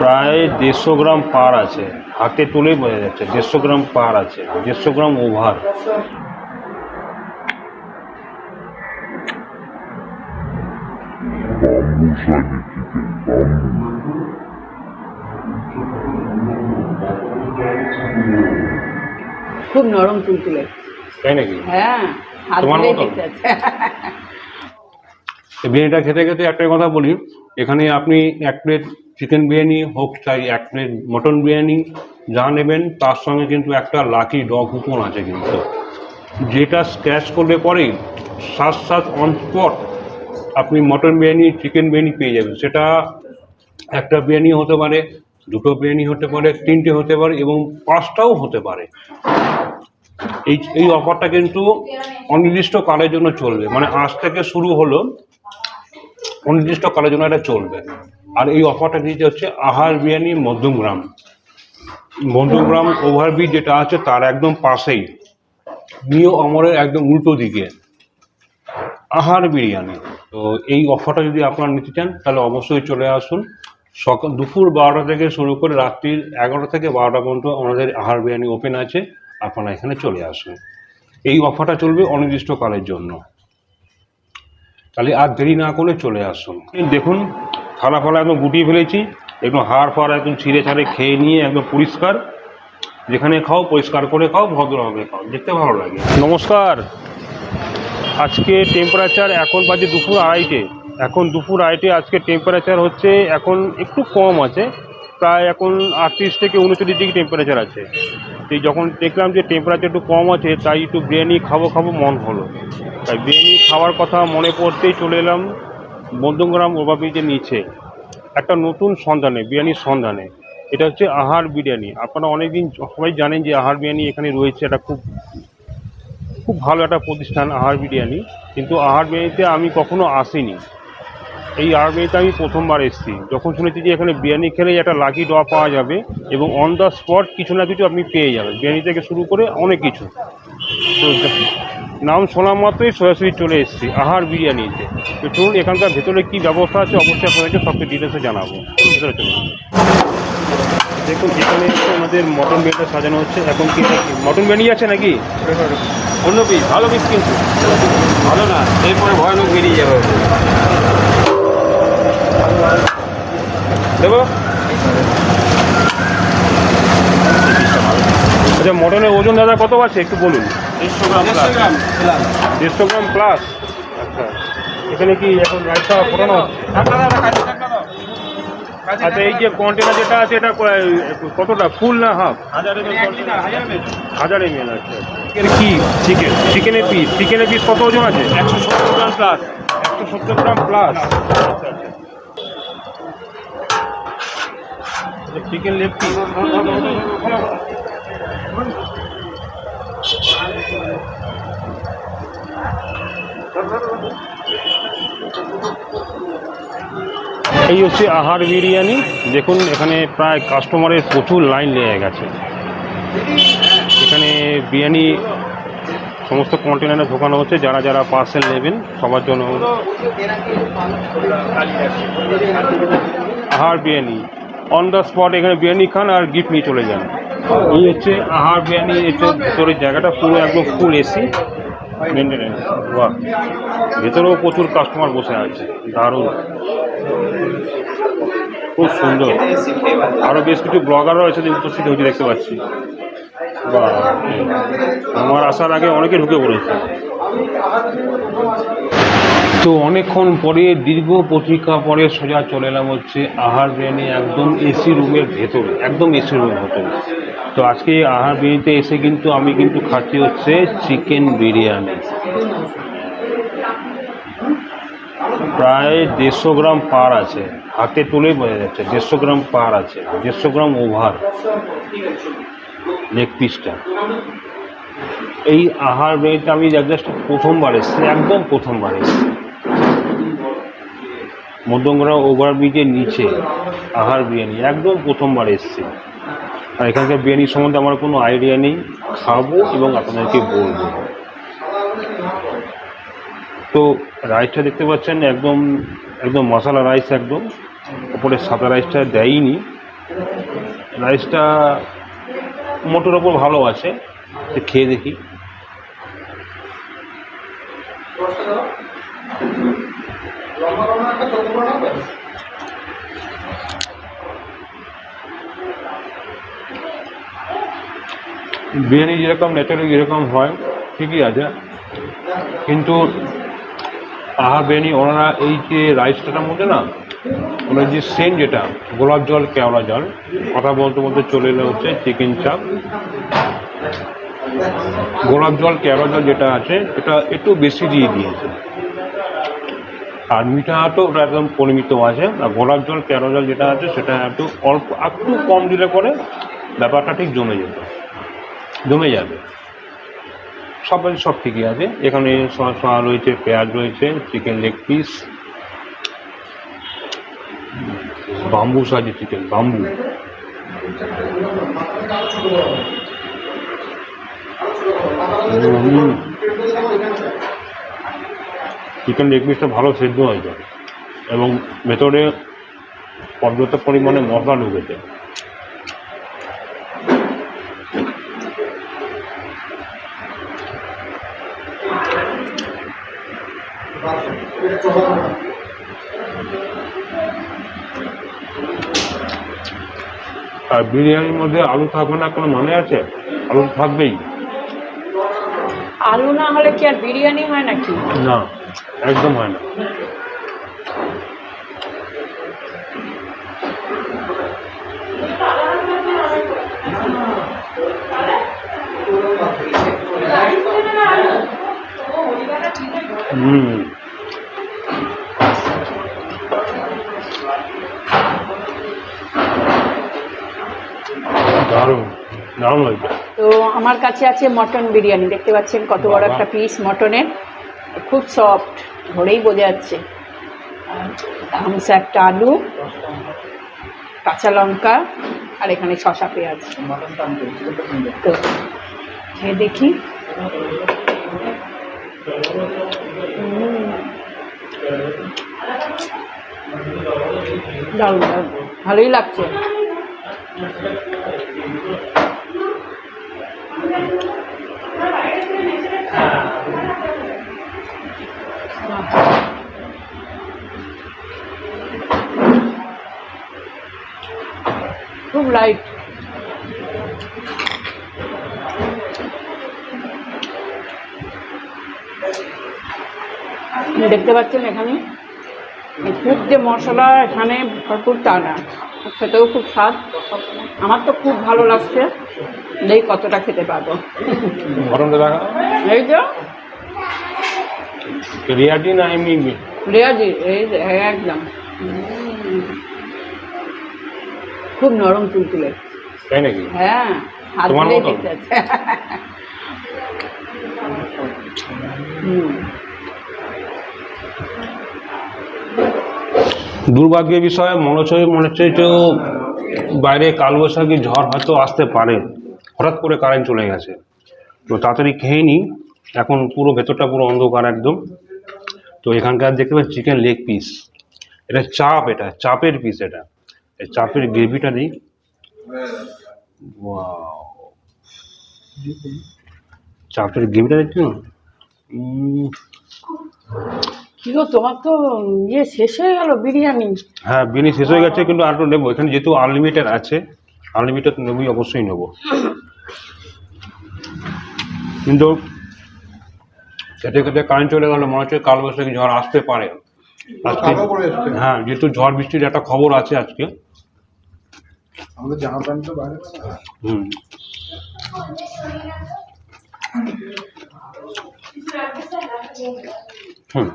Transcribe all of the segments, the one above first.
প্রায় দেড়শো গ্রাম পার আছে। হাতে তুলেই বোঝা যাচ্ছে দেড়শো গ্রাম পার আছে দেড়শো গ্রাম ওভার। খুব নরম চুল তুলতুলে তাই নাকি? হ্যাঁ তোমার মতো? খেতে খেতে একটাই কথা বলি এখানে আপনি এক প্লেট চিকেন বিরিয়ানি হোক চাই, এক প্লেট মটন বিরিয়ানি যা নেবেন, তার সঙ্গে কিন্তু একটা লাকি ডগ কুপন আছে কিন্তু। যেটা স্ক্র্যাচ করলে পরেই সাত সাত অন স্পট আপনি মটন বিরিয়ানি, চিকেন বিরিয়ানি পেয়ে যাবেন। সেটা একটা বিরিয়ানি হতে পারে, দুটো বিরিয়ানি হতে পারে, তিনটে হতে পারে এবং পাঁচটাও হতে পারে। এই এই অফারটা কিন্তু অনির্দিষ্ট কালের জন্য চলবে। মানে আজ থেকে শুরু হলো অনির্দিষ্ট কালের জন্য এটা চলবে। আর এই অফারটা দিতে হচ্ছে আহার বিরিয়ানি মধ্যমগ্রাম। মধ্যমগ্রাম ওভারব্রিজ যেটা আছে তার একদম পাশেই। নিও অমরের একদম উল্টো দিকে। আহার বিরিয়ানি। তো এই অফারটা যদি আপনারা নিতে চান, তাহলে অবশ্যই চলে আসুন। সকাল দুপুর বারোটা থেকে শুরু করে রাত্রির এগারোটা থেকে বারোটা পর্যন্ত আমাদের আহার বিরিয়ানি ওপেন আছে। আপনারা এখানে চলে আসুন। এই অফারটা চলবে অনির্দিষ্টকালের জন্য। তাহলে আর দেরি না করে চলে আসুন। দেখুন, থালা ফালা একদম গুটিয়ে ফেলেছি, একদম হাড় ফাড় একদম ছিঁড়ে ছাড়ে খেয়ে নিয়ে একদম পরিষ্কার। যেখানে খাও, পরিষ্কার করে খাও, ভদ্রভাবে খাও। দেখতে ভালো লাগে। নমস্কার। আজকে টেম্পারেচার এখন বাজে দুপুর আড়াইটে। এখন দুপুর আড়াইটে, আজকে টেম্পারেচার হচ্ছে এখন একটু কম আছে। প্রায় এখন আটত্রিশ থেকে উনচল্লিশ ডিগ্রি টেম্পারেচার আছে। তো যখন দেখলাম যে টেম্পারেচার একটু কম আছে, তাই একটু বিরিয়ানি খাব খাব মন হলো। তাই বিরিয়ানি খাওয়ার কথা মনে পড়তেই চলে এলাম মধ্যমগ্রাম ওভারব্রিজের নিচে। একটা নতুন সন্ধানে, বিরিয়ানির সন্ধানে। এটা হচ্ছে আহার বিরিয়ানি। আপনারা অনেকদিন সবাই জানেন যে আহার বিরিয়ানি এখানে রয়েছে, এটা খুব খুব ভালো একটা প্রতিষ্ঠান, আহার বিরিয়ানি। কিন্তু আহার বিরিয়ানিতে আমি কখনো আসিনি। এই আর্মিতে আমি প্রথমবার এসেছি। যখন শুনেছি যে এখানে বিরিয়ানি খেলে একটা লাকি ড্র পাওয়া যাবে এবং অন দ্য স্পট কিছু না কিছু আপনি পেয়ে যাবেন। বিরিয়ানি থেকে শুরু করে অনেক কিছু। তো নাম শোনা মাত্রই সরাসরি চলে এসেছি আহার বিরিয়ানিতে। তো চলুন, এখানকার ভেতরে কী ব্যবস্থা আছে অবশ্যই আপনাদেরকে সব ডিটেলসে জানাব। ভেতরে চলুন। দেখুন, এখানে আমাদের মটন বিরিয়ানিটা সাজানো হচ্ছে এখন কি মটন বিরিয়ানি আছে নাকি? অন্য পিস ভালো পিস কিন্তু ভালো না? এরপরে ভয়ানক বেরিয়ে যাবে। দেবো? আচ্ছা মটনের ওজন দাদা কত আছে? একটু বলুন। দেড়শো গ্রাম দেড়শো গ্রাম প্লাস আচ্ছা। এখানে কি এখন রাইসটা ফোটানো আচ্ছা এই যে কন্টেনার যেটা আছে এটা কতটা? ফুল না হাফ হাজার এম এল আছে চিকেন কি? চিকেন চিকেনের পিস চিকেনের পিস কত ওজন আছে? একশো সত্তর গ্রাম প্লাস একশো সত্তর gram plus chicken leg piece এই হচ্ছে আহার বিরিয়ানি। দেখুন, এখানে প্রায় কাস্টমারের প্রচুর লাইন লেগে গেছে। এখানে বিরিয়ানি সমস্ত কন্টেনারে ঢোকানো হচ্ছে। যারা যারা পার্সেল নেবেন, সবার জন্য আহার বিরিয়ানি। অন দ্য স্পট এখানে বিরিয়ানি খান আর গিফট নিয়ে চলে যান। এই হচ্ছে আহার বিরিয়ানি হচ্ছে ভেতরের জায়গাটা, পুরো একদম ফুল এসি মেনটেনেন্স বাহ। ভেতরেও প্রচুর কাস্টমার বসে আছে। দারুণ। খুব সুন্দর। আরও বেশ কিছু ব্লগারও আছে উপস্থিত হচ্ছে দেখতে পাচ্ছি। বাহ। আমার আসার আগে অনেকে ঢুকে পড়েছে। তো অনেকক্ষণ পরে, দীর্ঘ প্রতীক্ষা পরে সোজা চলে এলাম হচ্ছে আহার বিরিয়ানি একদম এসি রুমের ভেতরে, একদম এসি রুমের ভেতরে। তো আজকে আহার বিরিয়ানিতে এসে কিন্তু আমি কিন্তু খাচ্ছি হচ্ছে চিকেন বিরিয়ানি। প্রায় দেড়শো গ্রাম পার আছে, হাতে তুলেই বোঝা যাচ্ছে, দেড়শো গ্রাম পার আছে, দেড়শো গ্রাম ওভার লেগ পিসটা এই আহার বিরিয়ানিতে আমি জাস্ট প্রথমবার এসেছি, একদম প্রথমবার এসেছি। মধ্যমগ্রাম ওভারব্রিজের নিচে আহার বিরিয়ানি, একদম প্রথমবার এসেছি। আর এখানকার বিরিয়ানি সম্বন্ধে আমার কোনো আইডিয়া নেই। খাব এবং আপনাদেরকে বলব। তো রাইসটা দেখতে পাচ্ছেন, একদম একদম মশলা রাইস একদম। ওপরে সাদা রাইসটা দেয়নি। রাইসটা মোটের ওপর ভালো আছে। খেয়ে দেখি। বিরিয়ানি যেরকম ন্যাচারালি যেরকম হয়, ঠিকই আছে। কিন্তু আহা বিরিয়ানি, ওনারা এই যে রাইসটার মধ্যে না, ওনার যে সেন যেটা, গোলাপ জল, কেওড়া জল, কথা বলতে বলতে চলে এলো হচ্ছে চিকেন চাপ। গোলাপ জল, কেওড়া জল যেটা আছে, এটা একটু বেশি দিয়ে দিয়েছে। আর মিঠা তো ওটা একদম পরিমিত আছে, আর গোলাপ জল, কেওড়া জল যেটা আছে, সেটা একটু অল্প, একটু কম দিলে পরে ব্যাপারটা ঠিক জমে যেত। জমে যাবে। সব সব ঠিকই আছে। এখানে শসা রয়েছে, পেঁয়াজ রয়েছে চিকেন লেগ পিস বাম্বু সাইজের চিকেন বাম্বু চিকেন লেগ পিসটা ভালো সেদ্ধ হয়ে যায় এবং ভেতরে পর্যাপ্ত পরিমাণে মশলা ঢুকেছে। আর বিরিয়ানির মধ্যে আলু থাকবে না কোনো মানে আছে? আলু থাকবেই। আলু না হলে কি আর বিরিয়ানি হয় নাকি? না একদম হয় না। হুম। দারুণ দারুণ হয়েছে তো আমার কাছে আছে মটন বিরিয়ানি দেখতে পাচ্ছেন কত বড় একটা পিস মটনের। খুব সফট ধরেই বোঝা যাচ্ছে। থামস একটা আলু কাঁচা লঙ্কা আর এখানে শশা পেঁয়াজ। তো খেয়ে দেখি। দারুণ দারুণ। ভালোই লাগছে। খুব লাইট দেখতে পাচ্ছেন এখানে খুব যে মশলা এখানে ভরপুর তা না। খেতেও খুব স্বাদ। আমার তো খুব ভালো লাগছে। নেই কতটা খেতে পারব। এই তো রিয়াটি না এমনি রেয়াজি এই যে, একদম। খুব নরম তুলতুলে তাই নাকি? হ্যাঁ হাত দিলেই? আছে। হুম। দুর্ভাগ্যের বিষয়ে মনে হচ্ছে মনে হচ্ছে যে বাইরে কালবৈশাখী ঝড় হয়তো আসতে পারে। হঠাৎ করে কারেন্ট চলে গেছে। তো তাড়াতাড়ি খেয়ে নিই এখন পুরো ভেতরটা পুরো অন্ধকার একদম। তো এখানকার দেখতে পাচ্ছি চিকেন লেগ পিস এটা চাপ এটা, চাপের পিস এটা। চাপের গ্রেভিটা নেই. চাপের গ্রেভিটা দেখছি? না কি গো তোমার তো ইয়ে শেষ হয়ে গেল বিরিয়ানি। হ্যাঁ বিনি শেষ হয়ে গেছে কিন্তু নেব। এখানে যেহেতু আনলিমিটেড আছে আনলিমিটেড নেবই অবশ্যই নেব। কিন্তু খেতে খেতে কারেন্ট চলে গেল মনে হচ্ছে কালবৈশাখী ঝড় আসতে পারে। আজকে হ্যাঁ যেহেতু ঝড় বৃষ্টির একটা খবর আছে আজকে। আমাদের জামা প্যান্ট তো বাইরে হুম। হুম।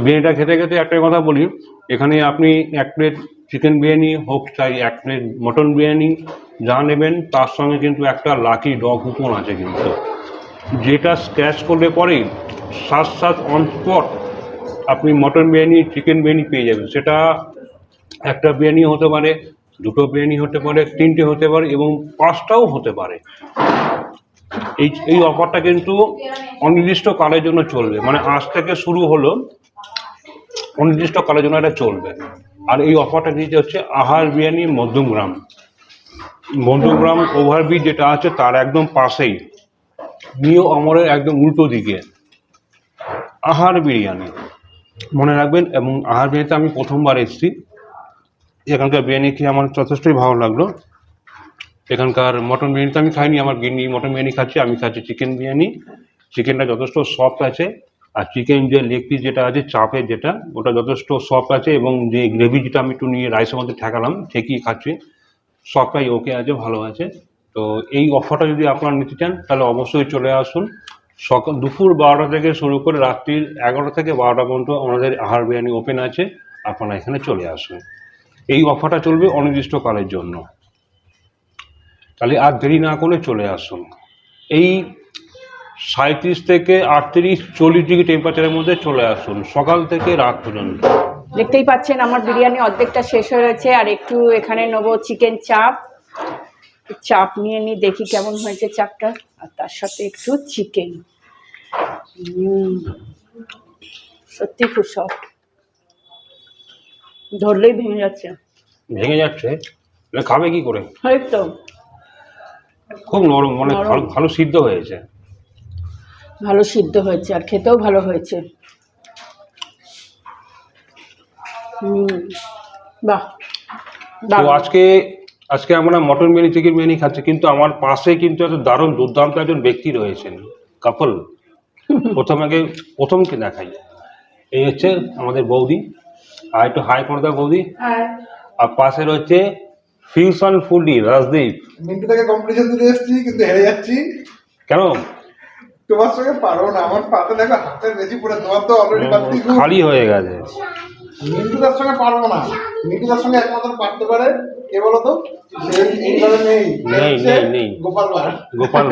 বিরিয়ানিটা খেতে খেতে একটা কথা বলি। এখানে আপনি এক প্লেট চিকেন বিরিয়ানি হোক চাই, এক প্লেট মটন বিরিয়ানি যা নেবেন, তার সঙ্গে কিন্তু একটা লাকি ডগ কুপন আছে কিন্তু। যেটা স্ক্র্যাচ করলে পরেই সাত সাত অন স্পট আপনি মটন বিরিয়ানি চিকেন বিরিয়ানি পেয়ে যাবেন। সেটা একটা বিরিয়ানি হতে পারে, দুটো বিরিয়ানি হতে পারে, তিনটে হতে পারে এবং পাঁচটাও হতে পারে। এই এই অফারটা কিন্তু অনির্দিষ্ট কালের জন্য চলবে। মানে আজ থেকে শুরু হলো। অনির্দিষ্ট কালের জন্য এটা চলবে। আর এই অফারটা দিয়েছে হচ্ছে আহার বিরিয়ানি মধ্যমগ্রাম। মধ্যমগ্রাম ওভারব্রিজ যেটা আছে তার একদম পাশেই। নিউ অমরের একদম উল্টো দিকে। আহার বিরিয়ানি। মনে রাখবেন, এবং আহার বিরিয়ানিতে আমি প্রথমবার এসেছি। এখানকার বিরিয়ানি খেয়ে আমার যথেষ্টই ভালো লাগল। এখানকার মটন বিরিয়ানি তো আমি খাইনি, আমার গিন্নি মটন বিরিয়ানি খাচ্ছি, আমি খাচ্ছি চিকেন বিরিয়ানি। চিকেনটা যথেষ্ট সফট আছে। আর চিকেন যে লেগ পিস যেটা আছে, চাপের যেটা, ওটা যথেষ্ট সফট আছে এবং যে গ্রেভি যেটা আমি একটু নিয়ে রাইসের মধ্যে ঠেকালাম ঠেকিয়ে খাচ্ছি। সবটাই ওকে আছে, ভালো আছে। তো এই অফারটা যদি আপনারা নিতে চান, তাহলে অবশ্যই চলে আসুন। সকাল, দুপুর বারোটা থেকে শুরু করে রাত্রির এগারোটা থেকে বারোটা পর্যন্ত আমাদের আহার বিরিয়ানি ওপেন আছে। আপনারা এখানে চলে আসুন। এই অফারটা চলবে অনির্দিষ্টকালের জন্য। তাহলে আর দেরি না করে চলে আসুন। এই সাঁত্রিশ থেকে আটত্রিশ চল্লিশ ডিগ্রি টেম্পারেচারের মধ্যে চলে আসুন। সকাল থেকে রাত পর্যন্ত। দেখতেই পাচ্ছেন আমার বিরিয়ানি অর্ধেকটা শেষ হয়ে গেছে আর একটু এখানে নেব চিকেন চাপ চাপ নিয়ে নিই দেখি কেমন হয়েছে চাপটা। আর তার সাথে একটু চিকেন সত্যি খুব সফট ধরলেই ভেঙে যাচ্ছে। ভেঙে যাচ্ছে? খাবে কি করে? হয় তো। খুব নরম মানে ভালো সিদ্ধ হয়েছে। ভালো সিদ্ধ হয়েছে আর খেতেও ভালো হয়েছে। হুম বাহ তো আজকে আজকে আমরা মটন বিরিয়ানি চিকেন বিরিয়ানি খাচ্ছি কিন্তু আমার পাশে কিন্তু একটা দারুণ দুর্দান্ত একজন ব্যক্তি রয়েছেন কাপল। প্রথম আগে প্রথমকে দেখাই এই হচ্ছে আমাদের বৌদি। আর একটু হাই করে দাও বৌদি। আর পাশে রয়েছে ফিউশন ফুডি রাজদীপ। মিন্টু থেকে কম্পিটিশন দিতে এসেছি কিন্তু হেরে যাচ্ছি। কেন? তোমার সঙ্গে পারো না আমার পাতে দেখো হাতের বেশি পড়ে তোমার তো অলরেডি খালি হয়ে গেছে। মিন্টুদার সঙ্গে পারব না। মিন্টুদার সঙ্গে একমাত্র পারতে পারে কে বলো তো গোপাল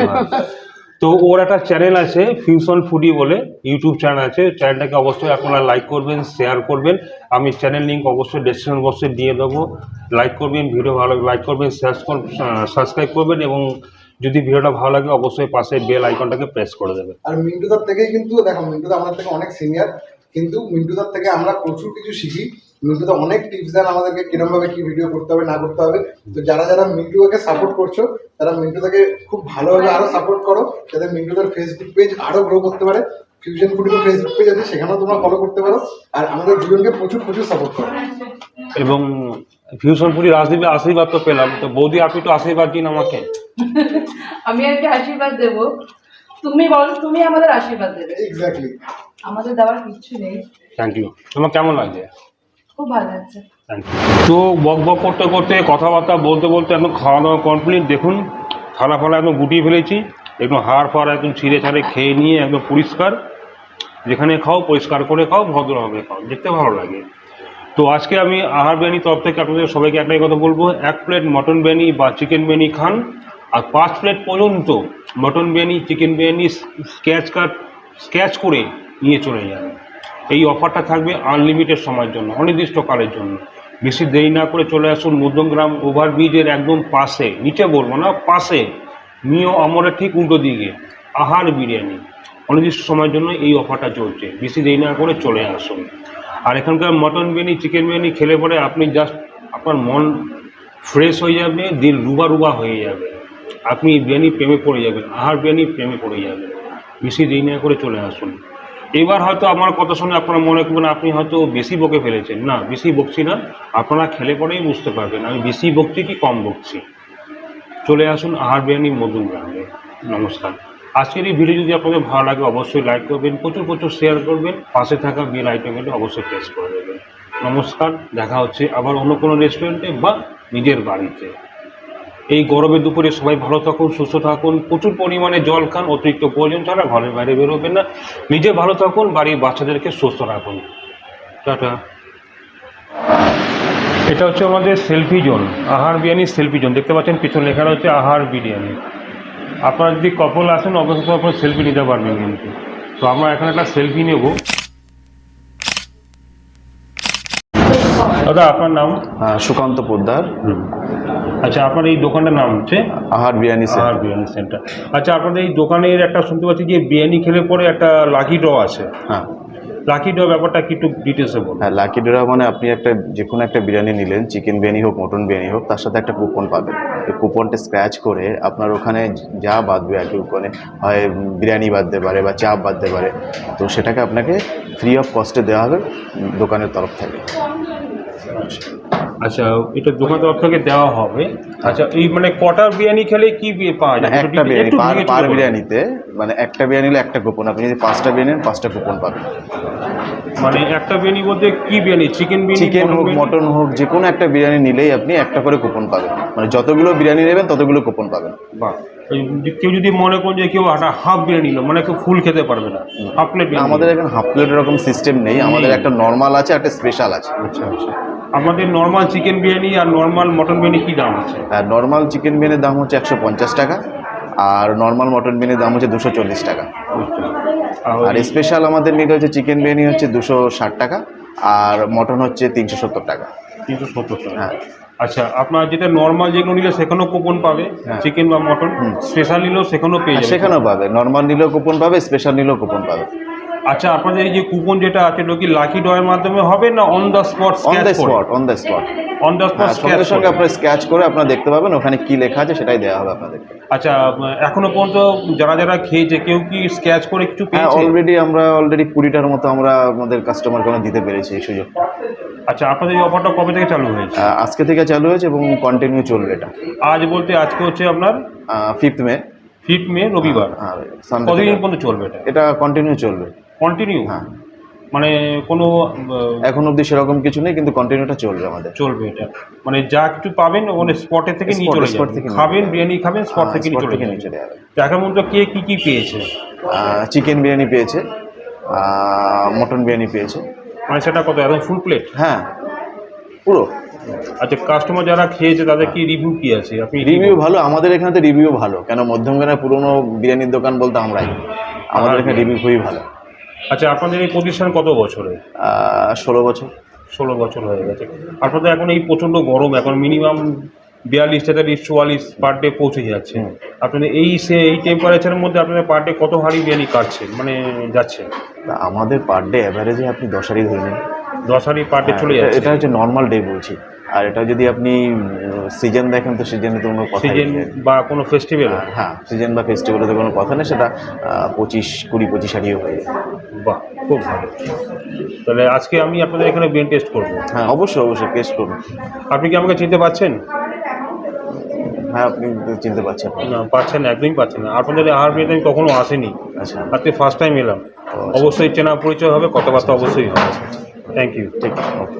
তো ওর একটা চ্যানেল আছে ফিউশন ফুডি বলে ইউটিউব চ্যানেল আছে। চ্যানেলটাকে অবশ্যই আপনারা লাইক করবেন শেয়ার করবেন। আমি চ্যানেল লিঙ্ক অবশ্যই ডেসক্রিপশন বক্সে দিয়ে দেবো। লাইক করবেন ভিডিও ভালো লাইক করবেন সাবস্ক্রাইব করবেন এবং যদি ভিডিওটা ভালো লাগে, অবশ্যই পাশে বেল আইকনটাকে প্রেস করে দেবে। আর মিন্টু মিন্টুদার থেকেই কিন্তু, দেখো মিন্টু দা আমাদের থেকে অনেক সিনিয়র কিন্তু মিন্টু দার থেকে আমরা প্রচুর কিছু শিখি। মিন্টু দা অনেক টিপস দেন আমাদেরকে, কিরমভাবে কি ভিডিও করতে হবে, না করতে হবে। তো যারা যারা মিন্টুদাকে সাপোর্ট করছ, তারা মিন্টু দাকে খুব ভালোভাবে আরও সাপোর্ট করো, যাতে মিন্টুদার ফেসবুক পেজ আরও গ্রো করতে পারে। ফিউশন ফুডির ফেসবুক পেজ আছে সেখানেও তোমরা ফলো করতে পারো। আর আমাদের দুজনকে প্রচুর প্রচুর সাপোর্ট করো। এবং ফিউশন ফুডি রাজদীপের আশীর্বাদ তো পেলাম। তো বৌদি আপনি তো আশীর্বাদ দিন আমাকে। আমি আর কি আশীর্বাদ দেবো? তুমি বলো তুমি আমাদের আশীর্বাদ দেবে। এক্স্যাক্টলি আমাদের দেওয়ার কিচ্ছু নেই। থ্যাংক ইউ তোমার কেমন লাগছে? খুব ভালো লাগছে। তো বক বক করতে করতে কথাবার্তা বলতে বলতে একদম খাওয়া দাওয়া কমপ্লিট দেখুন থালা ফালা একদম গুটিয়ে ফেলেছি। একদম হাড় ফাড় একদম ছিঁড়ে ছাড়ে খেয়ে নিয়ে একদম পরিষ্কার। যেখানে খাও, পরিষ্কার করে খাও, ভদ্রভাবে খাও, দেখতে ভালো লাগে। তো আজকে আমি আহার বিরিয়ানি তরফ থেকে আপনাদের সবাইকে একটাই কথা বলব, এক প্লেট মটন বিরিয়ানি বা চিকেন বিরিয়ানি খান, আর পাঁচ প্লেট পর্যন্ত mutton biryani, chicken biryani scratch card scratch করে নিয়ে চলে যান। এই অফারটা থাকবে আনলিমিটেড সময়ের জন্য অনির্দিষ্টকালের জন্য। বেশি দেরি না করে চলে আসুন মধ্যমগ্রাম ওভারব্রিজের একদম পাশে, নিচে বলব না, পাশে নিও আমরের ঠিক উল্টো দিকে, আহার বিরিয়ানি। অনির্দিষ্ট সময়ের জন্য এই অফারটা চলছে। বেশি দেরি না করে চলে আসুন। আর এখানকার মটন বিরিয়ানি চিকেন বিরিয়ানি খেলে পরে আপনি জাস্ট আপনার মন ফ্রেশ হয়ে যাবে দিল রুবা রুবা হয়ে যাবে। আপনি বিরিয়ানি প্রেমে পড়ে যাবেন, আহার বিরিয়ানি প্রেমে পড়ে যাবেন বেশি দেরি না করে চলে আসুন। এবার হয়তো আমার কথা শুনে আপনারা মনে করবেন, আপনি হয়তো বেশি বকে ফেলেছেন। না, বেশি বকছি না। আপনারা খেলে পরেই বুঝতে পারবেন, আমি বেশি বকছি কি কম বকছি। চলে আসুন আহার বিরিয়ানি মধুর গ্রামে। নমস্কার। আজকের এই ভিডিও যদি আপনাদের ভালো লাগে, অবশ্যই লাইক করবেন, প্রচুর প্রচুর শেয়ার করবেন, পাশে থাকা বেল আইটেমটা অবশ্যই প্রেস করে দেবেন। নমস্কার, দেখা হচ্ছে আবার অন্য কোনো রেস্টুরেন্টে বা নিজের বাড়িতে। এই গরমের দুপুরে সবাই ভালো থাকুন, সুস্থ থাকুন, প্রচুর পরিমাণে জল খান, অতিরিক্ত প্রয়োজন ছাড়া ঘরের বাইরে বেরোবেন না। নিজে ভালো থাকুন, বাড়ির বাচ্চাদেরকে সুস্থ রাখুন। টাটা। এটা হচ্ছে আমাদের সেলফি জোন আহার বিরিয়ানি সেলফি জোন দেখতে পাচ্ছেন, পিছনে লেখা রয়েছে আহার বিরিয়ানি। আপনারা যদি কপল আসেন অবশ্যই আপনার সেলফি নিতে পারবেন কিন্তু। তো আমরা এখানে একটা সেলফি নেব। দাদা আপনার নাম? হ্যাঁ সুকান্ত পোদ্দার। আচ্ছা আপনার এই দোকানের নাম হচ্ছে? আহার বিরিয়ানি আহার বিরিয়ানি সেন্টার আচ্ছা আপনাদের এই দোকানের একটা শুনতে পাচ্ছি যে বিরিয়ানি খেলে পরে একটা লাকি ড্র আছে। হ্যাঁ। লাকি ড্র ব্যাপারটা কি একটু ডিটেলসে বলুন। হ্যাঁ লাকি ডোরা মানে আপনি একটা যে কোনো একটা বিরিয়ানি নিলেন চিকেন বিরিয়ানি হোক মটন বিরিয়ানি হোক, তার সাথে একটা কুপন পাবেন। এই কুপনটা স্ক্র্যাচ করে আপনার ওখানে যা বাদবে আর কি, ওখানে হয় বিরিয়ানি বাঁধতে পারে বা চাপ বাঁধতে পারে, তো সেটাকে আপনাকে ফ্রি অফ কস্টে দেওয়া হবে দোকানের তরফ থেকে। আচ্ছা এটা দোকান থেকে দেওয়া হবে। আচ্ছা এই মানে কটা বিরিয়ানি খেলে কি পাওয়া যায়? একটা বিরিয়ানি পার পার বিরিয়ানিতে মানে একটা বিরিয়ানি নিলে একটা কুপন আপনি যদি পাঁচটা বিরিয়ানি নেন পাঁচটা কুপন পাবেন। মানে একটা বিরিয়ানি বলতে কি বিরিয়ানি? চিকেন বিরিয়ানি চিকেন হোক মটন হোক যে কোনো একটা বিরিয়ানি নিলেই আপনি একটা করে কুপন পাবেন। মানে যতগুলো বিরিয়ানি নেবেন ততগুলো কুপন পাবেন। বাহ। কেউ যদি মনে করেন যে কেউ একটা হাফ বিরিয়ানি নিল মানে কেউ ফুল খেতে পারবে না। হাফ প্লেট আমাদের এখানে হাফ প্লেট এরকম সিস্টেম নেই। আমাদের একটা নর্মাল আছে একটা স্পেশাল আছে। আচ্ছা আচ্ছা। আমাদের নর্মাল চিকেন বিরিয়ানি আর নর্মাল মটন বিরিয়ানি কী দাম আছে? নর্মাল চিকেন বিরিয়ানির দাম হচ্ছে একশো পঞ্চাশ টাকা আর নর্মাল মটন বিরিয়ানির দাম হচ্ছে দুশো চল্লিশ টাকা। আর আর স্পেশাল আমাদের নিতে হচ্ছে চিকেন বিরিয়ানি হচ্ছে দুশো ষাট টাকা আর মটন হচ্ছে তিনশো সত্তর টাকা। তিনশো সত্তর টাকা। হ্যাঁ। আচ্ছা আপনার যেটা নর্মাল যেগুলো নিলে সেখানেও কুপন পাবে হ্যাঁ। চিকেন বা মটন স্পেশাল নিলেও সেখানেও পেয়ে সেখানেও পাবে। নর্মাল নিলেও কুপন পাবে স্পেশাল নিলেও কুপন পাবে। আচ্ছা আপনাদের এই যে কুপন যেটা আছে ওটা কি লাকি ড্রয়ের মাধ্যমে হবে না on the spot on the spot on the spot on the spot হ্যাঁ সঙ্গে সঙ্গে আপনার স্ক্যাচ করে আপনারা দেখতে পাবেন ওখানে কি লেখা আছে সেটাই দেওয়া হবে আপনাদেরকে। আচ্ছা এখনও পর্যন্ত যারা যারা খেয়েছে কেউ কি স্ক্যাচ করে কিছু হ্যাঁ পেয়েছে? অলরেডি আমরা অলরেডি কুড়িটার মতো আমরা আমাদের কাস্টমারকে আমরা দিতে পেরেছি এই সুযোগ আচ্ছা আপনাদের এই অফারটা কবে থেকে চালু হয়েছে? আজকে থেকে চালু হয়েছে এবং কন্টিনিউ চলবে এটা। আজ বলতে আজকে হচ্ছে আপনার? Fifth May. ফিফথ মে রবিবার। আর Sunday কতদিন পর্যন্ত চলবে এটা? এটা কন্টিনিউ চলবে। কন্টিনিউ হ্যাঁ। মানে কোনো এখন অবধি সেরকম কিছু নেই কিন্তু কন্টিনিউটা চলবে আমাদের। চলবে এটা। মানে যা কিছু পাবেন ওখানে স্পটে থেকে নিয়ে চলে যাবেন। খাবেন বিরিয়ানি খাবেন স্পট থেকে নিয়ে চলে যাবেন। দেখার মধ্যে কে কী কী পেয়েছে? চিকেন বিরিয়ানি পেয়েছে মটন বিরিয়ানি পেয়েছে। মানে সেটা কত একদম ফুল প্লেট হ্যাঁ পুরো। আচ্ছা কাস্টমার যারা খেয়েছে তাদের কি রিভিউ কি আছে? আপনি রিভিউ ভালো আমাদের এখানে তো রিভিউ ভালো। কেন মধ্যমগ্রামের পুরনো বিরিয়ানির দোকান বলতে আমরাই। আমাদের এখানে রিভিউ খুবই ভালো। আচ্ছা আপনাদের এই প্রতিষ্ঠান কত বছরে? ষোলো বছর। ষোলো বছর হয়ে গেছে। আপনাদের এখন এই প্রচণ্ড গরম এখন মিনিমাম বিয়াল্লিশ তেতাল্লিশ চুয়াল্লিশ পার ডে পৌঁছে যাচ্ছে। আপনাদের এই সে এই টেম্পারেচারের মধ্যে আপনাদের পার ডে কত হাঁড়ি বিরিয়ানি কাটছেন মানে যাচ্ছে? আমাদের পার ডে অ্যাভারেজে আপনি দশ হাড়ি ধরে নিন। দশ হাঁড়ি পার ডে চলে যাচ্ছে। এটা হচ্ছে নর্মাল ডে বলছি। আর এটা যদি আপনি সিজন দেখেন তো সিজনে তো কোনো কথা সিজন বা কোনো ফেস্টিভ্যাল হ্যাঁ সিজন বা ফেস্টিভ্যালে তো কোনো কথা নেই সেটা পঁচিশ কুড়ি পঁচিশ হারিও হয়ে যায়। বাহ খুব ভালো। তাহলে আজকে আমি আপনাদের এখানে ব্রেন টেস্ট করব। হ্যাঁ অবশ্যই অবশ্যই টেস্ট করুন আপনি কি আমাকে চিনতে পারছেন হ্যাঁ আপনি চিনতে পারছেন না পাচ্ছেন না একদমই পাচ্ছেন না। আপনাদের আহার বিয়েতে আমি কখনো আসেনি। আচ্ছা। আজকে ফার্স্ট টাইম এলাম। অবশ্যই চেনা পরিচয় হবে কথাবার্তা অবশ্যই হবে। থ্যাংক ইউ ঠিক আছে ওকে